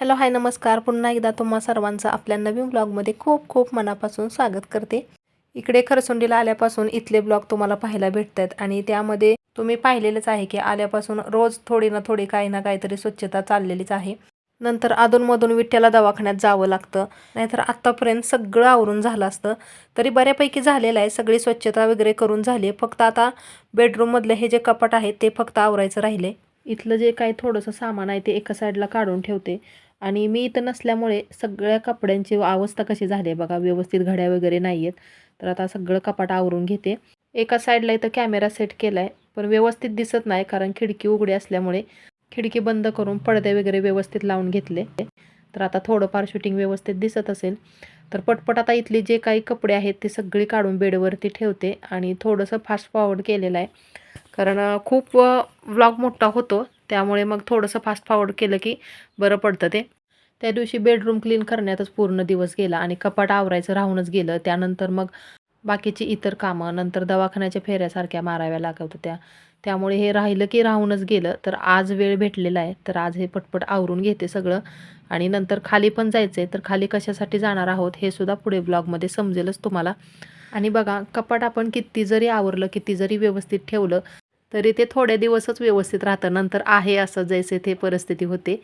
Hello hi नमस्कार. पुन्हा एकदा तुम्हा सर्वांचं आपल्या नवीन ब्लॉगमध्ये खूप खूप मनापासून स्वागत करते. इकडे खरसुंडीला आल्यापासून इथले ब्लॉग तुम्हाला पाहायला भेटत आहेत आणि त्यामध्ये तुम्ही पाहिलेलंच आहे की आल्यापासून रोज थोडी ना थोडी काही ना काहीतरी स्वच्छता चाललेलीच आहे. नंतर अधूनमधून विठ्ठ्याला दवाखान्यात जावं लागतं. नाहीतर आत्तापर्यंत सगळं आवरून झालं असतं. तरी बऱ्यापैकी झालेलं आहे. सगळी स्वच्छता वगैरे करून झाली आहे. फक्त आता बेडरूममधलं हे जे कपाट आहे ते फक्त आवरायचं राहिले इथलं जे काही थोडंसं सामान आहे ते एका साईडला काढून ठेवते. आणि मी इथं नसल्यामुळे सगळ्या कपड्यांची अवस्था कशी झाली आहे बघा व्यवस्थित घड्या वगैरे नाही आहेत तर आता सगळं कपाट आवरून घेते. एका साईडला इथं कॅमेरा सेट केला आहे पण व्यवस्थित दिसत नाही कारण खिडकी उघडी असल्यामुळे खिडकी बंद करून पडदे वगैरे व्यवस्थित लावून घेतले. तर आता थोडंफार शूटिंग व्यवस्थित दिसत असेल. तर पटपट आता इथली जे काही कपडे आहेत ते सगळी काढून बेडवरती ठेवते आणि थोडंसं फास्ट फॉरवर्ड केलेलं आहे. कारण खूप व्लॉग मोठा होतो. त्यामुळे मग थोडंसं फास्ट फॉवर्ड केलं की बरं पडतं ते. त्या दिवशी बेडरूम क्लीन करण्यातच पूर्ण दिवस गेला आणि कपाट आवरायचं राहूनच गेलं. त्यानंतर मग बाकीची इतर कामं नंतर दवाखान्याच्या फेऱ्यासारख्या माराव्या लागत होत्या. त्यामुळे हे राहिलं की राहूनच गेलं. तर आज वेळ भेटलेला आहे. तर आज हे पटपट आवरून घेते सगळं. आणि नंतर खाली पण जायचं आहे तर खाली कशासाठी जाणार आहोत हे सुद्धा पुढे ब्लॉगमध्ये समजेलच तुम्हाला. आणि बघा कपाट आपण किती जरी आवरलं किती जरी व्यवस्थित ठेवलं तरी ते थोड्या दिवसच व्यवस्थित राहतं. नंतर आहे असं जैसे ते परिस्थिती होते.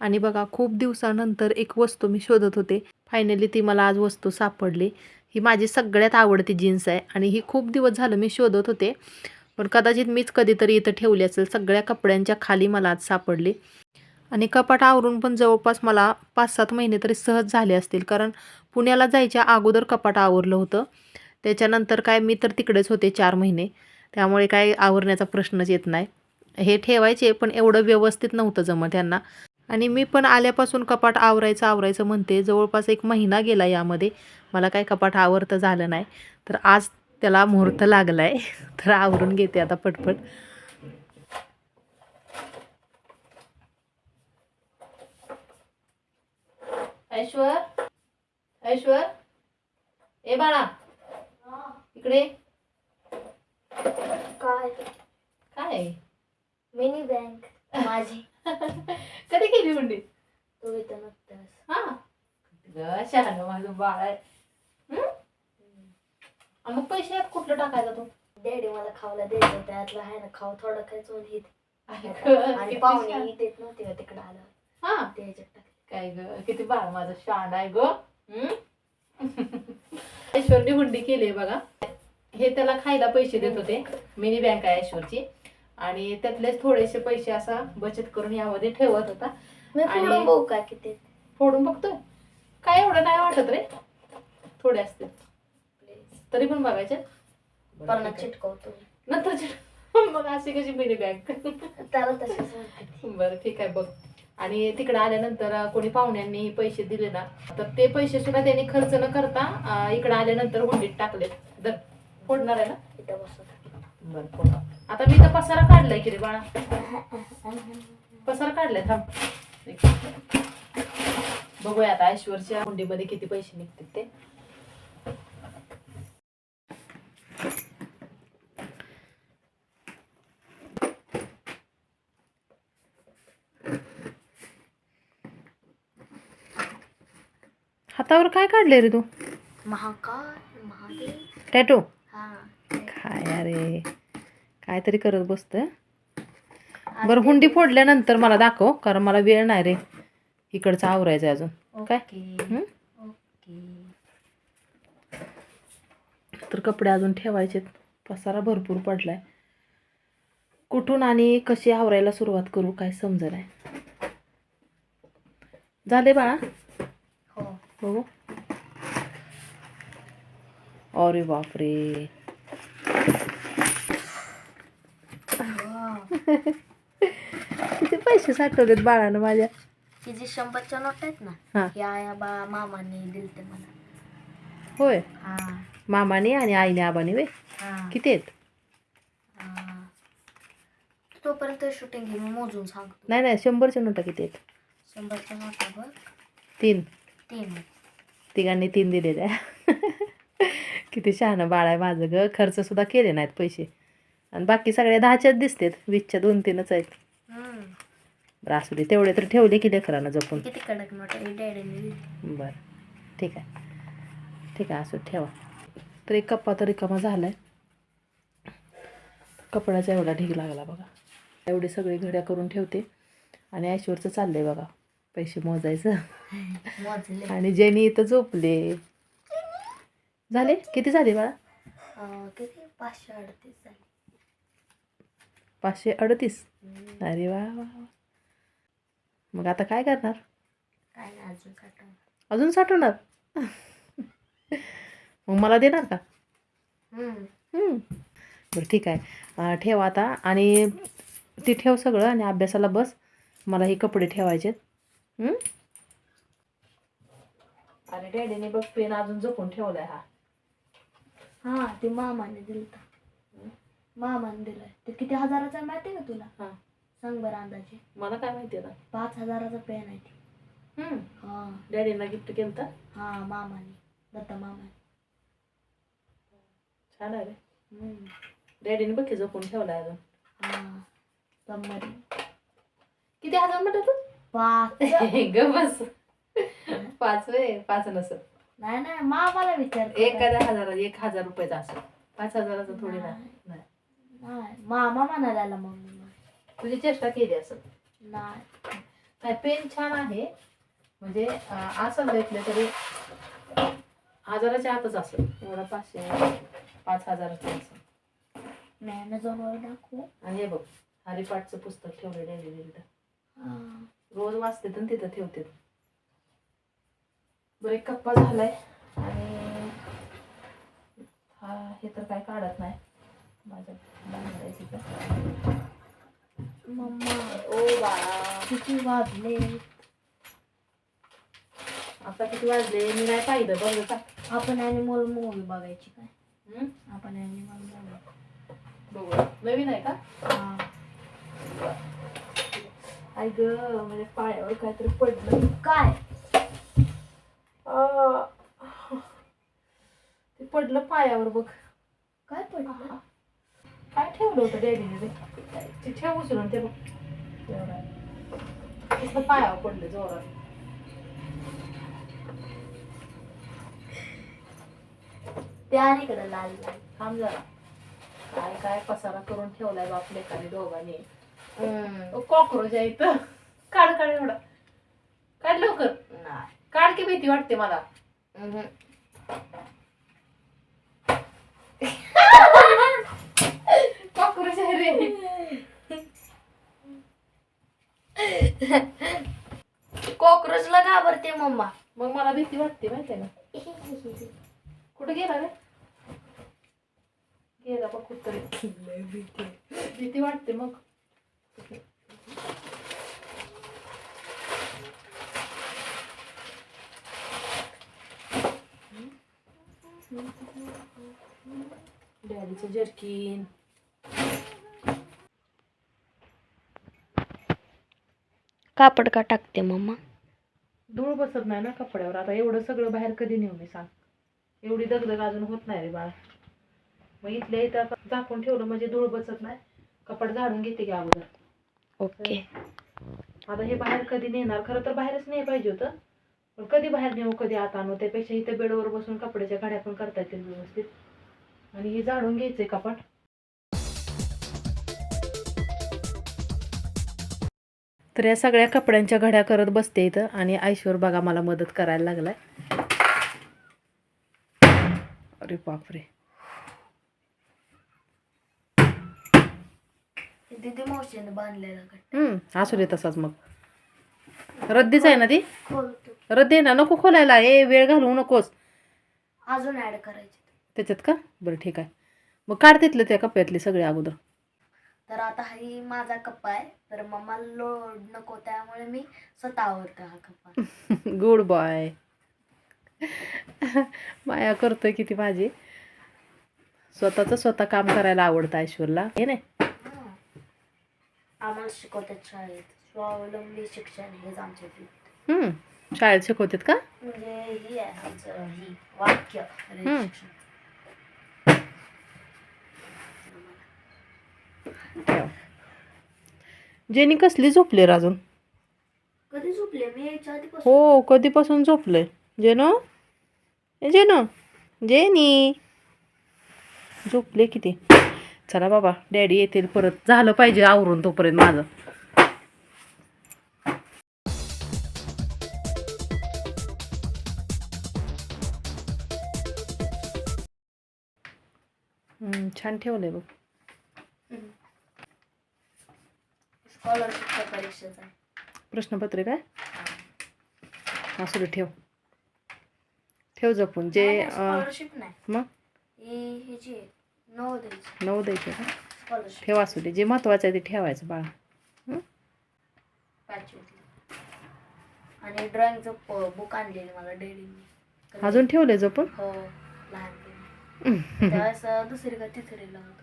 आणि बघा खूप दिवसानंतर एक वस्तू मी शोधत होते. फायनली ती मला आज वस्तू सापडली. ही माझी सगळ्यात आवडती जीन्स आहे आणि ही खूप दिवस झालं मी शोधत होते. पण कदाचित मीच कधीतरी इथं ठेवली असेल. सगळ्या कपड्यांच्या खाली मला आज सापडली. आणि कपाट आवरून पण जवळपास मला पाच सात महिने तरी सहज झाले असतील. कारण पुण्याला जायच्या अगोदर कपाट आवरलं होतं. त्याच्यानंतर काय मी तर तिकडेच होते चार महिने. त्यामुळे काय आवरण्याचा प्रश्नच येत नाही. हे ठेवायचे पण एवढं व्यवस्थित नव्हतं जमत यांना आणि मी पण आल्यापासून कपाट आवरायचं आवरायचं म्हणते. जवळपास एक महिना गेला यामध्ये. मला काय कपाट आवरतं झालं नाही. तर आज त्याला मुहूर्त लागला आहे तर आवरून घेते आता पटपट. ऐश्वर? ऐश्वर? ए बाळा. इकडे काय काय? मिनी बँक माझी. कधी केली हुंडी? तू इथं नसतास हा. शहाणं माझं बाळ आहे? आणि मग पैसे यात कुठलं टाकायचं तू? डॅडी मला खावला द्यायचं त्यातलं आहे ना खाऊ थोडं खायचं आणि हे आई गं, आणि किती पाहुणे शहाणं. देत नव्हते का तिकडं आलं हा. ते ह्याच्यात टाकले काय ग किती बाळ माझं शान आहे ग? ऐश्वरने हुंडी केली बघा. हे त्याला खायला पैसे देत होते मिनी बँक आहे ऐश्वरची आणि त्यातलेच थोडेसे पैसे असा बचत करून यामध्ये ठेवत होता. आणि- फोडून बघू का किती? फोडून बघतोय. काय एवढं नाही वाटत रे. थोडे असते. तरी पण बघायचे. चिटकवतो. नंतर मग अशी कशी मिनी बँक. बरं ठीक आहे बघ. आणि तिकडे आल्यानंतर कोणी पाहुण्यांनी पैसे दिले ना तर ते पैसे सुद्धा त्यांनी खर्च न करता इकडे आल्यानंतर हुंडीत टाकले दर. फोडणार आहे ना? इथं बसत बरं फोड. आता मी तर पसारा काढलाय की रे बाळा. पसारा काढलाय थांब. एक. बघूया आता ऐश्वरच्या हुंडीमध्ये किती पैसे निघतील ते. हातावर काय काढले रे तू? महाकाल महादेव. टॅटो. काय अरे. काहीतरी करत बसतोय. बरं हुंडी फोडल्यानंतर मला दाखव कारण मला वेळ नाही रे. इकडचं आवरायचं आहे अजून. काय? हं? तर कपडे अजून ठेवायचे पसारा भरपूर पडलाय. कुठून आणि कशी आवरायला सुरुवात करू काय समज नाही. झाले बाळा? हो. बघू. अरे बापरे. किती पैसे साठवलेत बाळानं माझ्या? हे जे शंभरच्या नोट आहेत ना हा. हे आया बा मामाने दिलते मला. होय? हा. मामाने आणि आईने आबाने वे हा. किती आहेत? हा. तोपर्यंत शूटिंग घे मी मोजून सांगतो. नाही नाही शंभरच्या नोटा किती आहेत? शंभरच्या नोटा बघ. तीन. तीन तिघांनी तीन दिलेल्या. किती शहाणं बाळ आहे माझं ग. खर्च सुद्धा केले नाहीत पैसे. आणि बाकी सगळ्या दहाच्याच दिसतात. वीसच्या दोन तीनच आहेत. बरं असू दे. तेवढे तर ठेवले की लेकरांना जपून. आहे? बरं. ठीक आहे. ठीक आहे असू ठेवा. तर एक कप्पा तर रिकामा झाला आहे कपड्याचा एवढा ढीग लागला बघा. एवढी सगळी घड्या करून ठेवते. आणि ऐश्वरचं चाललंय बघा. पैसे मोजायचं. आणि जेनी इथं झोपले. झाले? किती झाले बाळा? अं, किती? पाचशे अडतीस झाले. पाचशे अडतीस. अरे वा वा वा. मग आता काय करणार? काय नाही अजून साठवून अजून साठवणार? मग मला देणार का? हम्म. हम्म. बरं ठीक आहे. अं, ठेव आता आणि ती ठेव सगळं आणि अभ्यासाला बस. मला हे कपडे ठेवायचे आणि डॅडीने बघ पेन अजून जपून ठेवलाय हा. हा ते मामाने दिलं. मामाने दिलाय ते किती हजाराचा माहिती का तुला? हा. सांग बरं अंदाजे. मला काय माहिती आता? पाच हजाराचा पेन आहे ते. हा. डॅडीना गिफ्ट केलं तर हा मामाने. दत्ता मामाने. छान आहे रे. हम्म. डॅडीने बघ की जपून ठेवलाय अजून. हा किती हजार म्हणत तू? पाच. ग बस. पाच वे पाच नसत नाही नाही मामाला विचार एखाद्या हजार एक हजार रुपयाचा असं पाच हजाराचं थोडी नाही. नाही. नाही मामा म्हणायला आला मम्मी तुझी चेष्टा केली असं नाही. नाही पेन छान आहे. म्हणजे अं, असं भेटले तरी हजाराच्या आतच असेल. एवढा पाचशे पाच हजाराचं असं मी ॲमेझॉनवर दाखवू. आणि हे बघ हरिपाठचं पुस्तक ठेवलं डेली तिथं हा. रोज वाचते तर तिथं ठेवते. बरं एक कप्पा झालाय आणि हा हे तर काय काढत नाही. माझ्या तिथं मम्मा ओ बाळा. किती वाजले? आता किती वाजले? मी नाही पाहिलं बघ का आपण ॲनिमल मूवी बघायची काय? हम्म? आपण ॲनिमल मूवी बघू नवीन आहे का? हा. ग म्हणजे पायावर काहीतरी पडलं. काय आ. ते पडलं पायावर बघ. काय पडलं? काय ठेवलं होतं डॅडीने ते ठेव उचलून ते बघ. पायावर पडलं जोरात. ते आणि इकडे लाल लाल. थांब जरा. काय काय पसारा करून ठेवलाय बाप लेकाने दोघांनी. कॉक्रोच आहे इथं. काढ काढ एवढा. काढ लवकर. काढ की भीती वाटते मला. कॉक्रोच आहे रे कॉक्रोचला घाबरते मम्मा. मग मला भीती वाटते माहितीये ना. कुठे गेला रे? गेला बघ कुठतरी. भीती वाटते मग. डॅडीचं जर्किन कापड का टाकते मम्मा? धूळ बसत नाही ना कपड्यावर. आता एवढं सगळं बाहेर कधी नेऊ मी सांग. एवढी दगदग अजून होत नाही रे बाळा. मग इथल्या इथं झाकून ठेवलं म्हणजे धूळ बसत नाही. कपड झाडून घेते की अगोदर. ओके. आता हे बाहेर कधी नेणार? खरं तर बाहेरच नाही पाहिजे होतं. पण कधी बाहेर नेऊ कधी आत आणू? त्यापेक्षा इथं बेडवर बसून कपड्याच्या गाड्या पण करता येतील व्यवस्थित. आणि हे झाडून घ्यायचंय कपाट. तर या सगळ्या कपड्यांच्या घड्या करत बसते इथं आणि ऐश्वर बघा मला मदत करायला लागलाय. अरे बापरे. दिदी बांधलेला असू दे तसाच मग. रद्दीच आहे ना ती? रद्दी आहे ना? नको खोलायला. ए वेळ घालवू नकोस. अजून ऍड करायचे. त्याच्यात का? बरं ठीक आहे. मग काढ तिथलं त्या कप्प्यातले सगळे अगोदर. तर आता ही माझा कप्पा आहे. तर मम्मा लोड नको त्यामुळे मी स्वतः आवडतो हा कप्पा. गुड बॉय माया करतोय किती माझी स्वतःचं स्वतः काम करायला आवडतं ऐश्वरला. हे नाही. आम्हाला शिकवतात शाळेत. स्वावलंबी शिक्षण हेच आमचे हम्म, शाळेत शिकवतात का? म्हणजे ही आहे आमचं ही वाक्य. हम्म. शिक्षण जेनी कसली झोपली अजून? कधी झोपले? मी यायच्या आधीपासून. हो कधीपासून झोपलंय? जेनो? ए जेनो? जेनी? झोपले किती? चला बाबा डॅडी येतील परत. झालं पाहिजे आवरून तोपर्यंत माझं. छान ठेवलंय बघ. स्कॉलरशिपच्या परीक्षेचा. प्रश्नपत्रिका आहे असू दे ठेव. ठेव जपून. जे अं, स्कॉलरशिप नाही. मग? ही ह्याची आहे, नवोदयची नऊ द्यायचे. का? स्कॉलरशिप ठेव असू दे. जे महत्वाचं आहे ते ठेवायचं बाळा. पॅच होती. आणि ड्रॉइंगचं बुक आणलेलं मला डेडीने अजून ठेवलंय जपून? हो लहानपणी त्यावेळेस दुसरी का तिसरीला होतो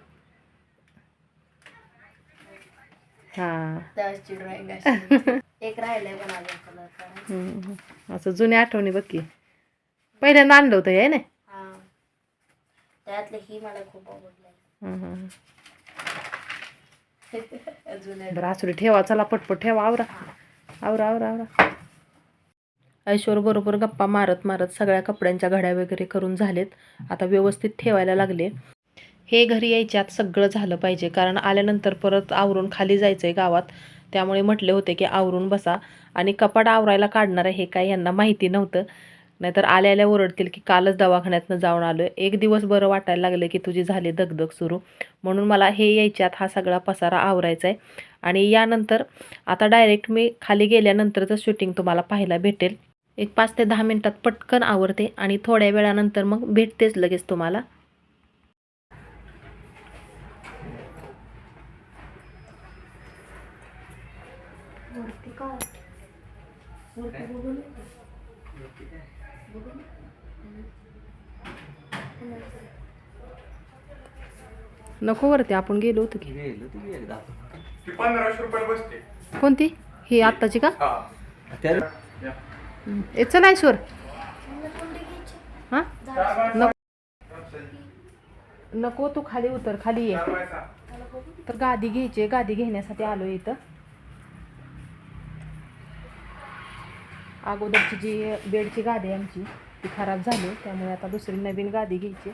हा. त्यावेळेसची ड्रॉइंग अशी एक राहिलंय पण अजून कलर करायचं. असं जुन्या आठवणी बघ की. पहिल्यांदा आणलं होतं हे ना? हा. त्यातले ही मला खूप हं, हं. बरं दे ठेवा चला पटपट ठेवा आवरा. आवरा आवरा आवरा. ऐश्वर बरोबर गप्पा मारत मारत सगळ्या कपड्यांच्या घड्या वगैरे करून झालेत. आता व्यवस्थित ठेवायला लागले. हे घरी यायच्यात सगळं झालं पाहिजे. कारण आल्यानंतर परत आवरून खाली जायचं आहे गावात. त्यामुळे म्हटले होते की आवरून बसा. आणि कपाट आवरायला काढणार आहे हे काय यांना माहिती नव्हतं. नाहीतर आल्या आल्या ओरडतील की कालच दवाखान्यातनं जाऊन आलो एक दिवस बरं वाटायला लागलं की तुझी झाली दगदग सुरू. म्हणून मला हे यायच्यात हा सगळा पसारा आवरायचा आहे आणि यानंतर आता डायरेक्ट मी खाली गेल्यानंतरचं शूटिंग तुम्हाला पाहायला भेटेल. एक पाच ते दहा मिनटात पटकन आवरते. आणि थोड्या वेळानंतर मग भेटतेच लगेच तुम्हाला वरती का वरती बघून ये. बघून ये. नको वरती आपण गेलो होतो की ती पंधराशे रुपये बसते कोणती ही आत्ताची का. ए चल ऐश्वर हां नको नको तू खाली उतर खाली ये तर गादी घ्यायची आहे. गादी घेण्यासाठी आलो इथं अगोदरची जी बेडची गादी आहे आमची ती खराब झाली. त्यामुळे आता दुसरी नवीन गादी घ्यायची.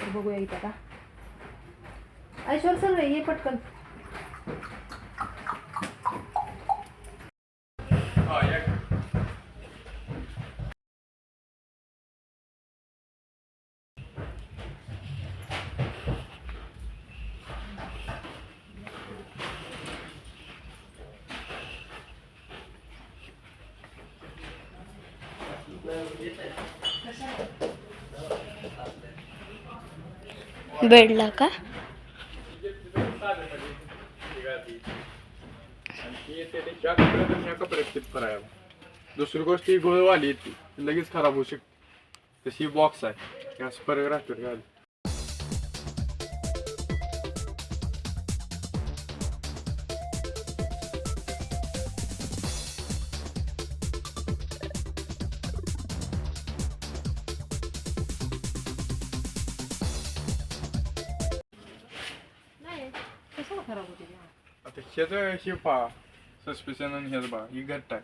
तर बघूया इथं का ऐश्वर सगळं ये पटकन. बेडला का? ह्या कपड्यात आणि ह्या कपड्यात फिट करायला दुसरी गोष्ट ही गोळवाली येते ती. लगेच खराब होऊ शकते. तशी बॉक्स आहे. ह्या फरक राहतो आता ह्याचं हे पहा. सस्पेन्शन आणि ह्याचं पहा ही घट्ट आहे.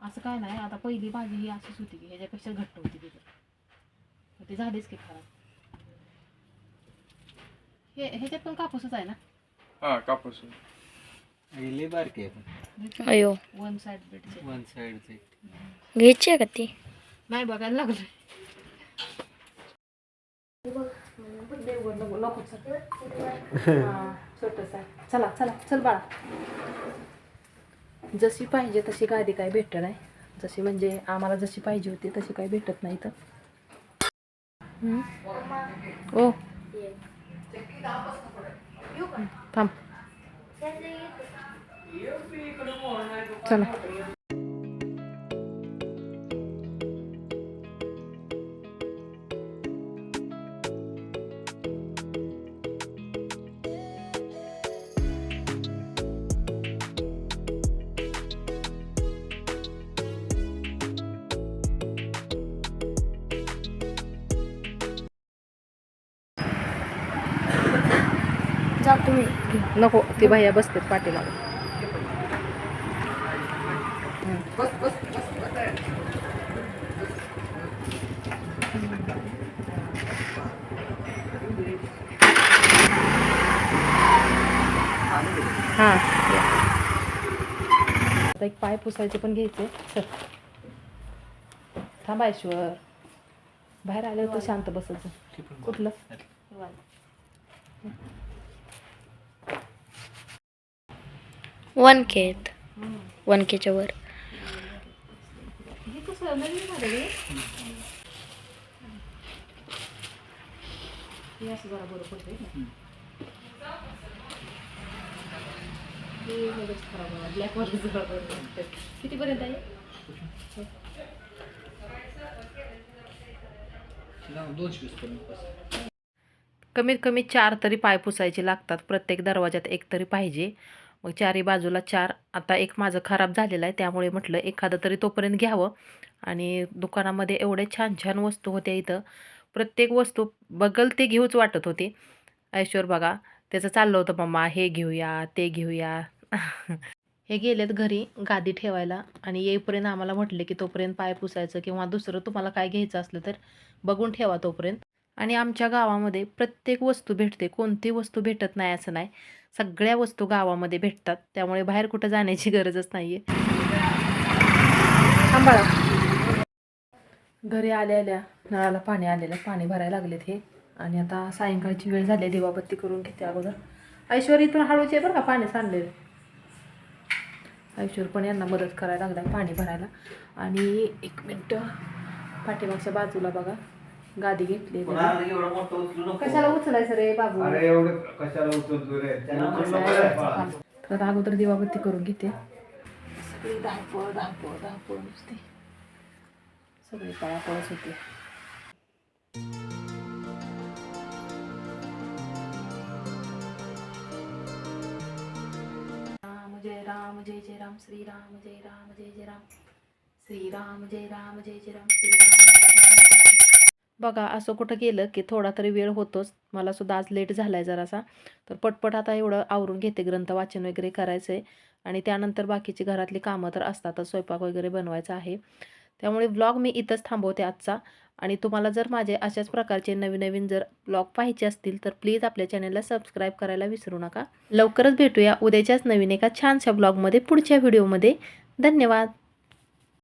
असं काय नाही आता पहिली भाजी ही अशीच होती की ह्याच्यापेक्षा घट्ट होती तिथं. ती झालीच की खराब. हे ह्याच्यात पण कापूसच आहे ना? हा कापूस लई बारके अयो. वन साइड बेडचे. वन साइडचे घ्यायची आहे का ती? नाही बघायला लागलं छोटस आहे. चला चला चल बाळा. जशी पाहिजे तशी गादी काय भेटत नाही जशी म्हणजे आम्हाला जशी पाहिजे होती तशी काय भेटत नाही तर ओ. थांब. चला. नको ती भैया बसते पाठीमागे. हां. आता एक पाय पुसायचे पण घ्यायचे. चल. थांबा ईश्वर बाहेर आले होतं शांत बसायचं कुठलं वन केत वन केच्या वर हे कसं नवीन झालं रे हे असं जरा बरं पडतंय ना हे लगेच खराब होणार वन वर वन बरं पडतंय. कितीपर्यंत आहे कमीत कमी चार तरी पाय पुसायचे लागतात. प्रत्येक दरवाजात एक तरी पाहिजे. मग चारही बाजूला चार. आता एक माझं खराब झालेलं आहे त्यामुळे म्हटलं एखादं तरी तोपर्यंत घ्यावं. आणि दुकानामध्ये एवढे छान छान वस्तू होत्या इथं. प्रत्येक वस्तू बगल ते घेऊच वाटत होती. ऐश्वर बघा त्याचं चाललं होतं मम्मा हे घेऊया ते घेऊया. हे गेलेत घरी गादी ठेवायला. आणि येईपर्यंत आम्हाला म्हटले की तोपर्यंत पाय पुसायचं किंवा दुसरं तुम्हाला काय घ्यायचं असलं तर बघून ठेवा तोपर्यंत. आणि आमच्या गावामध्ये प्रत्येक वस्तू भेटते. कोणती वस्तू भेटत नाही असं नाही. सगळ्या वस्तू गावामध्ये भेटतात. त्यामुळे बाहेर कुठं जाण्याची गरजच नाही आहे घरी आल्या आल्या नळाला पाणी आलेलं. पाणी भरायला लागलेत हे. आणि आता सायंकाळची वेळ झाली आहे, दिवाबत्ती करून घेते अगोदर. ऐश्वर इथून हळूचे बरं का पाणी सांडलेलं. ऐश्वर पण यांना मदत करायला लागला पाणी भरायला. आणि एक मिनटं पाठीमागच्या बाजूला बघा. गादी घेतली कशाला उचलायचं रे बाबू? अरे एवढं कशाला उचलतो रे? तर अगोदर दिवाबत्ती करून घेते. सगळी धावपळ धावपळ धावपळ नुसती. सगळी पळापळच होती. राम जय राम जय जय राम श्री राम जय राम जय जय राम. श्री राम जय राम जय जय राम श्री राम जय राम. बघा असं कुठं गेलं की थोडा तरी वेळ होतोच. मला सुद्धा आज लेट झाला आहे जरासा. तर पटपट आता एवढं आवरून घेते ग्रंथ वाचन वगैरे करायचं आहे आणि त्यानंतर बाकीची घरातली कामं तर असतातच स्वयंपाक वगैरे बनवायचा आहे. त्यामुळे ब्लॉग मी इथंच थांबवते आजचा. आणि तुम्हाला जर माझे अशाच प्रकारचे नवीन नवीन जर ब्लॉग पाहिजे असतील तर प्लीज आपल्या चॅनलला सबस्क्राईब करायला विसरू नका. लवकरच भेटूया उद्याच्याच नवीन एका छानशा ब्लॉगमध्ये पुढच्या व्हिडिओमध्ये धन्यवाद!